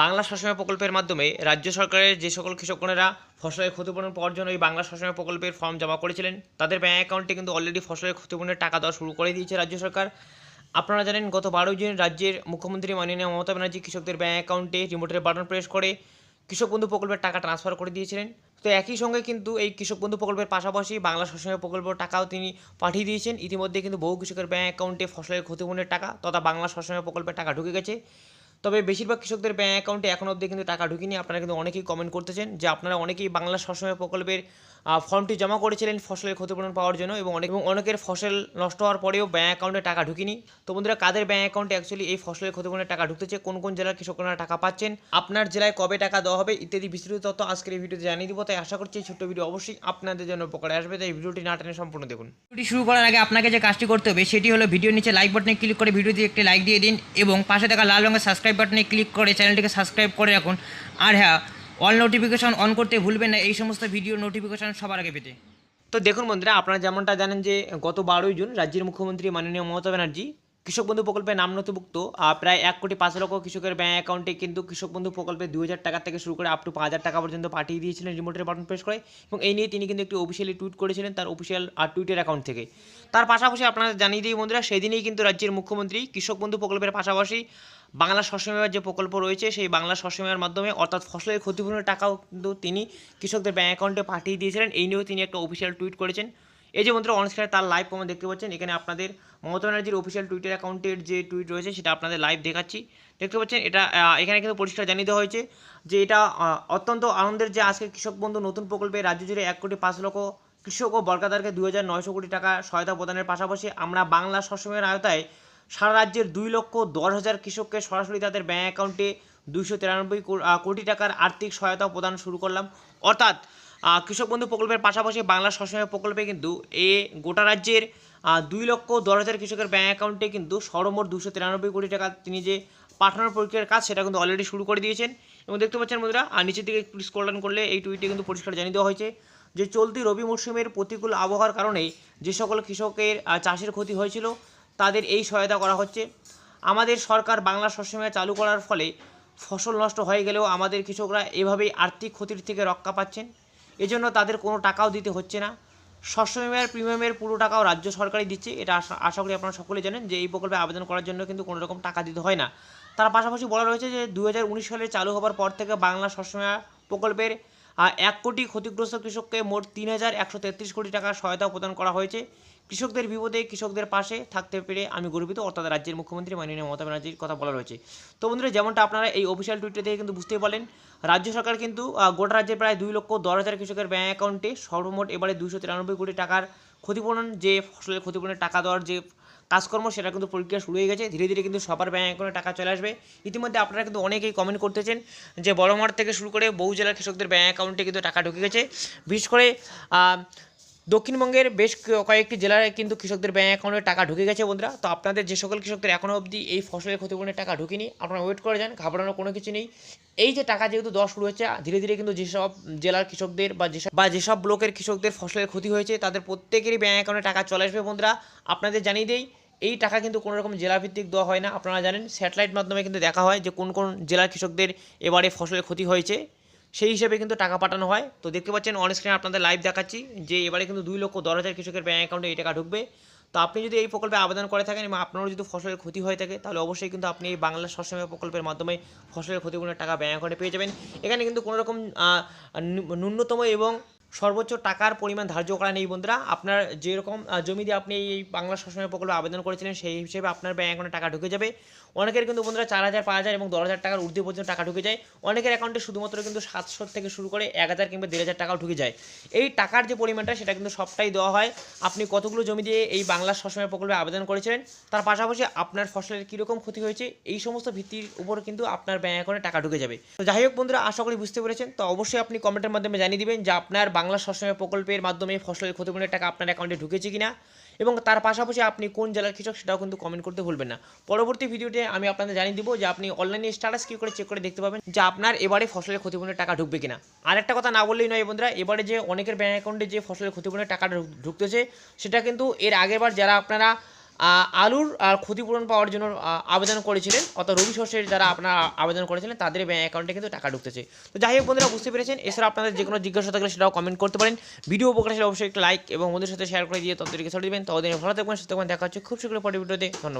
বাংলা সসময় প্রকল্পের মাধ্যমে রাজ্য সরকারের যে সকল কৃষকগণেরা ফসলের ক্ষতিপূরণ পাওয়ার জন্য এই বাংলা সসময় প্রকল্পের ফর্ম জমা করেছিলেন, তাদের ব্যাঙ্ক অ্যাকাউন্টে কিন্তু অলরেডি ফসলের ক্ষতিপূরণের টাকা দেওয়া শুরু করে দিয়েছে রাজ্য সরকার। আপনারা জানেন, গত বারোই জুন রাজ্যের মুখ্যমন্ত্রী মাননীয় মমতা ব্যানার্জি কৃষকদের ব্যাঙ্ক অ্যাকাউন্টে রিমোটের বাটন প্রেস করে কৃষক বন্ধু প্রকল্পের টাকা ট্রান্সফার করে দিয়েছিলেন। তো একই সঙ্গে কিন্তু এই কৃষক বন্ধু প্রকল্পের পাশাপাশি বাংলা সসময় প্রকল্পের টাকাও তিনি পাঠিয়ে দিয়েছেন। ইতিমধ্যে কিন্তু বহু কৃষকের ব্যাঙ্ক অ্যাকাউন্টে ফসলের ক্ষতিপূরণের টাকা তথা বাংলা সসময় প্রকল্পের টাকা ঢুকে গেছে। তবে বেশিরভাগ কৃষকদের ব্যাঙ্ক অ্যাকাউন্টে এখন অবধি কিন্তু টাকা ঢুকিনি। আপনারা কিন্তু অনেকেই কমেন্ট করতেছেন যে আপনারা অনেকেই বাংলা সসময় প্রকল্পের ফর্মটি জমা করেছিলেন ফসলের ক্ষতিপূরণ পাওয়ার জন্য এবং অনেক, এবং অনেকের ফসল নষ্ট হওয়ার পরেও ব্যাঙ্ক অ্যাকাউন্টে টাকা ঢুকিনি। তো বন্ধুরা, কাদের ব্যাঙ্ক অ্যাকাউন্টে অ্যাকচুয়ালি এই ফসলের ক্ষতিপূরণের টাকা ঢুকতেছে কোন কোন জেলার কৃষকরা টাকা পাচ্ছেন? আপনার জেলায় কবে টাকা দেওয়া হবে? ইত্যাদি বিস্তৃত তথ্য আজকের এই ভিডিওতে জানিয়ে দিব। তাই আশা করছি এই ছোট্ট ভিডিও অবশ্যই আপনাদের জন্য উপকারে আসবে। তাই ভিডিওটি না টেনে সম্পূর্ণ দেখুন। ভিডিওটি শুরু করার আগে আপনাকে যে কাজটি করতে হবে, সেটি হলো ভিডিওর নিচে লাইক বাটনে ক্লিক করে ভিডিওতে একটি লাইক দিয়ে দিন এবং পাশে থাকা লাল রঙের সাবস্ক্রাইব বাটনে ক্লিক করে চ্যানেলটিকে সাবস্ক্রাইব করে রাখুন। আর হ্যাঁ অল নোটিফিকেশন অন করতে ভুলবেন না, এই সমস্ত ভিডিও নোটিফিকেশন সবার আগে পেতে। তো দেখুন বন্ধুরা, আপনারা যেমনটা জানেন যে গত বারোই জুন রাজ্যের মুখ্যমন্ত্রী মাননীয় মমতা ব্যানার্জি কৃষক বন্ধু প্রকল্পে নাম নথিভুক্ত প্রায় এক কোটি পাঁচ লক্ষ কৃষকের ব্যাঙ্ক অ্যাকাউন্টে কিন্তু কৃষক বন্ধু প্রকল্পে দুই হাজার টাকা থেকে শুরু করে আপ টু পাঁচ হাজার টাকা পর্যন্ত পাঠিয়ে দিয়েছিলেন রিমোটের বাটন প্রেস করে এবং এই নিয়ে তিনি কিন্তু একটি অফিসিয়ালি টুইট করেছিলেন তার অফিসিয়াল টুইটের অ্যাকাউন্ট থেকে। তার পাশাপাশি আপনারা জানিয়ে দিই বন্ধুরা, সেদিনই কিন্তু রাজ্যের মুখ্যমন্ত্রী কৃষক বন্ধু প্রকল্পের পাশাপাশি বাংলা শস্যমেয়ার যে প্রকল্প রয়েছে, সেই বাংলা শস্যমেয়ার মাধ্যমে অর্থাৎ ফসলের ক্ষতিপূরণের টাকাও কিন্তু তিনি কৃষকদের ব্যাঙ্ক অ্যাকাউন্টে পাঠিয়ে দিয়েছিলেন। এই নিয়েও তিনি একটা অফিসিয়াল টুইট করেছেন। এই যে বন্ধুরা অনস্ক্রিনে তার লাইভ প্রমাণ দেখতে পাচ্ছেন। এখানে আপনাদের মমতা ব্যানার্জির অফিসিয়াল টুইটার অ্যাকাউন্টের যে টুইট রয়েছে, সেটা আপনাদের লাইভ দেখাচ্ছি। দেখতে পাচ্ছেন, এটা এখানে কিন্তু পরিষ্কার জানিয়ে দেওয়া হয়েছে যে এটা অত্যন্ত আনন্দের যে আজকে কৃষক বন্ধু নতুন প্রকল্পে রাজ্য জুড়ে এক কোটি পাঁচ লক্ষ কৃষক ও বর্গাদারকে দুই হাজার নয়শো কোটি টাকা সহায়তা প্রদানের পাশাপাশি আমরা বাংলা সসময়ের আয়তায় সারা রাজ্যের দুই লক্ষ দশ হাজার কৃষককে সরাসরি তাদের ব্যাঙ্ক অ্যাকাউন্টে দুইশো তিরানব্বই কোটি টাকার আর্থিক সহায়তা প্রদান শুরু করলাম। অর্থাৎ কৃষক বন্ধু প্রকল্পের পাশাপাশি বাংলা সসময় প্রকল্পে কিন্তু এ গোটা রাজ্যের দুই লক্ষ দশ হাজার কৃষকের ব্যাঙ্ক অ্যাকাউন্টে কিন্তু সর্বমোট দুশো তিরানব্বই কোটি টাকা তিনি যে পাঠানোর প্রক্রিয়ার কাজ, সেটা কিন্তু অলরেডি শুরু করে দিয়েছেন। এবং দেখতে পাচ্ছেন বন্ধুরা আর নিচের দিকে একটু ডাউন করলে এই টুইটে কিন্তু পরিষ্কার জানিয়ে দেওয়া হয়েছে যে চলতি রবি মরশুমের প্রতিকূল আবহাওয়ার কারণে যে সকল কৃষকের চাষের ক্ষতি হয়েছিল, তাদের এই সহায়তা করা হচ্ছে। আমাদের সরকার বাংলা শস্যমেয়া চালু করার ফলে ফসল নষ্ট হয়ে গেলেও আমাদের কৃষকরা এভাবেই আর্থিক ক্ষতির থেকে রক্ষা পাচ্ছেন। এজন্য তাদের কোনো টাকাও দিতে হচ্ছে না। শস্য বিমার প্রিমিয়ামের পুরো টাকাও রাজ্য সরকারই দিচ্ছে। এটা আশা করি আপনারা সকলে জানেন যে এই প্রকল্পে আবেদন করার জন্য কিন্তু কোনো রকম টাকা দিতে হয় না। তার পাশাপাশি বলা রয়েছে যে দু হাজার উনিশ সালে চালু হবার পর থেকে বাংলা শস্যমেয়া প্রকল্পের এক কোটি ক্ষতিগ্রস্ত কৃষককে মোট তিন হাজার একশো তেত্রিশ কোটি টাকা সহায়তা প্রদান করা হয়েছে। কৃষকদের বিপদে, কৃষকদের পাশে থাকতে পেরে আমি গর্বিত। অর্থাৎ রাজ্যের মুখ্যমন্ত্রী মাননীয় মমতা ব্যানার্জির কথা বলা রয়েছে। তো বন্ধুরা, যেমনটা আপনারা এই অফিসিয়াল টুইটার থেকে কিন্তু বুঝতেই পারলেন, রাজ্য সরকার কিন্তু গোটা রাজ্যের প্রায় দুই লক্ষ দশ হাজার কৃষকের ব্যাঙ্ক অ্যাকাউন্টে সর্বমোট এবারে দুশো তিরানব্বই কোটি টাকার ক্ষতিপূরণ, যে ফসলের ক্ষতিপূরণের টাকা দেওয়ার যে কাজকর্ম, সেটা কিন্তু প্রক্রিয়া শুরু হয়ে গেছে। ধীরে ধীরে কিন্তু সবার ব্যাঙ্ক অ্যাকাউন্টে টাকা চলে আসবে। ইতিমধ্যে আপনারা কিন্তু অনেকেই কমেন্ট করতেছেন যে বড় মাঠ থেকে শুরু করে বহু জেলার কৃষকদের ব্যাঙ্ক অ্যাকাউন্টে কিন্তু টাকা ঢুকে গেছে। বিশেষ করে দক্ষিণবঙ্গের বেশ কয়েকটি জেলায় কিন্তু কৃষকদের ব্যাঙ্ক অ্যাকাউন্টে টাকা ঢুকে গেছে বন্ধুরা। তো আপনাদের যে সকল কৃষকদের এখনও অবধি এই ফসলের ক্ষতিপূরণের টাকা ঢুকেনি, আপনারা ওয়েট করে যান, ঘাবড়ানোর কোনো কিছু নেই। এই যে টাকা যেহেতু দশ শুরু হয়েছে, ধীরে ধীরে কিন্তু যেসব জেলার কৃষকদের বা যেসব বা যেসব ব্লকের কৃষকদের ফসলের ক্ষতি হয়েছে, তাদের প্রত্যেকেরই ব্যাঙ্ক অ্যাকাউন্টে টাকা চলে আসবে বন্ধুরা। আপনাদের জানিয়ে দেই, এই টাকা কিন্তু কোনো রকম জেলাভিত্তিক দেওয়া হয় না। আপনারা জানেন স্যাটেলাইট মাধ্যমে কিন্তু দেখা হয় যে কোন কোন জেলার কৃষকদের এবারে ফসলের ক্ষতি হয়েছে। সেই হিসেবে কিন্তু টাকা পাঠানো হয়। তো দেখতে পাচ্ছেন অন স্ক্রিনে আপনাদের লাইভ দেখাচ্ছি যে এবারে কিন্তু দুই লক্ষ দশ হাজার কৃষকের ব্যাঙ্ক অ্যাকাউন্টে এই টাকা ঢুকবে। তো আপনি যদি এই প্রকল্পে আবেদন করে থাকেন এবং আপনারও যদি ফসলের ক্ষতি হয়ে থাকে, তাহলে অবশ্যই কিন্তু আপনি এই বাংলা শস্যময় প্রকল্পের মাধ্যমে ফসলের ক্ষতিপূরণের টাকা ব্যাঙ্ক অ্যাকাউন্টে পেয়ে যাবেন। এখানে কিন্তু কোনোরকম ন্যূনতম এবং সর্বোচ্চ টাকার পরিমাণ ধার্য করা নেই বন্ধুরা। আপনার যেরকম জমি দিয়ে আপনি এই বাংলা শস্যময় প্রকল্পে আবেদন করেছিলেন, সেই হিসেবে আপনার ব্যাঙ্ক অ্যাকাউন্টে টাকা ঢুকে যাবে। অনেকের কিন্তু বন্ধুরা চার হাজার, পাঁচ হাজার এবং দশ হাজার টাকার ঊর্ধ্বে পর্যন্ত টাকা ঢুকে যায়। অনেকের অ্যাকাউন্টে শুধুমাত্র কিন্তু সাতশো থেকে শুরু করে এক হাজার কিংবা দেড় হাজার টাকাও ঢুকে যায়। এই টাকার যে পরিমাণটা, সেটা কিন্তু সবটাই দেওয়া হয়। আপনি কতগুলো জমি দিয়ে এই বাংলা শস্যময় প্রকল্পে আবেদন করেছিলেন, তার পাশাপাশি আপনার ফসলের কীরকম ক্ষতি হয়েছে, এই সমস্ত ভিত্তির উপর কিন্তু আপনার ব্যাঙ্ক অ্যাকাউন্টে টাকা ঢুকে যাবে। তো যাই হোক বন্ধুরা, আশা করি বুঝতে পেরেছেন। তো অবশ্যই আপনি কমেন্টের মাধ্যমে জানিয়ে দিবেন যে আপনার বাংলা শস্যময় প্রকল্পের মাধ্যমে ফসলের ক্ষতিপূরণের টাকা আপনার অ্যাকাউন্টে ঢুকেছে কিনা এবং তার পাশাপাশি আপনি কোন জেলার কৃষক সেটাও কিন্তু কমেন্ট করতে ভুলবেন না। পরবর্তী ভিডিওতে আমি আপনাদের জানিয়ে দিব যে আপনি অনলাইনে স্ট্যাটাস কী করে চেক করে দেখতে পাবেন যে আপনার এবারে ফসলের ক্ষতিপূরণের টাকা ঢুকবে কিনা। আর একটা কথা না বললেই নয় বন্ধুরা, এবারে যে অনেকের ব্যাঙ্ক অ্যাকাউন্টে যে ফসলের ক্ষতিপূরণের টাকাটা ঢুকতেছে, সেটা কিন্তু এর আগেরবার যারা আপনারা আলুর ক্ষতিপূরণ পাওয়ার জন্য আবেদন করেছিলেন। অর্থাৎ রবি শস্যের যারা আপনারা আবেদন করেছিলেন, তাদের ব্যাঙ্ক অ্যাকাউন্টে কিন্তু টাকা ঢুকতেছে। তো যাই হোক বন্ধুরা, বুঝতে পেরেছেন। এছাড়া আপনাদের যে কোনো জিজ্ঞাসা থাকলে সেটাও কমেন্ট করতে পারেন। ভিডিও উপকার অবশ্যই একটা লাইক এবং বন্ধুদের সাথে শেয়ার করে দিয়ে তাদেরকে ছড়িয়ে দেবেন। ততদিন ভালো থাকবেন, সুস্থ দেখা হচ্ছে খুব শীঘ্রই পরের ভিডিওতে। ধন্যবাদ।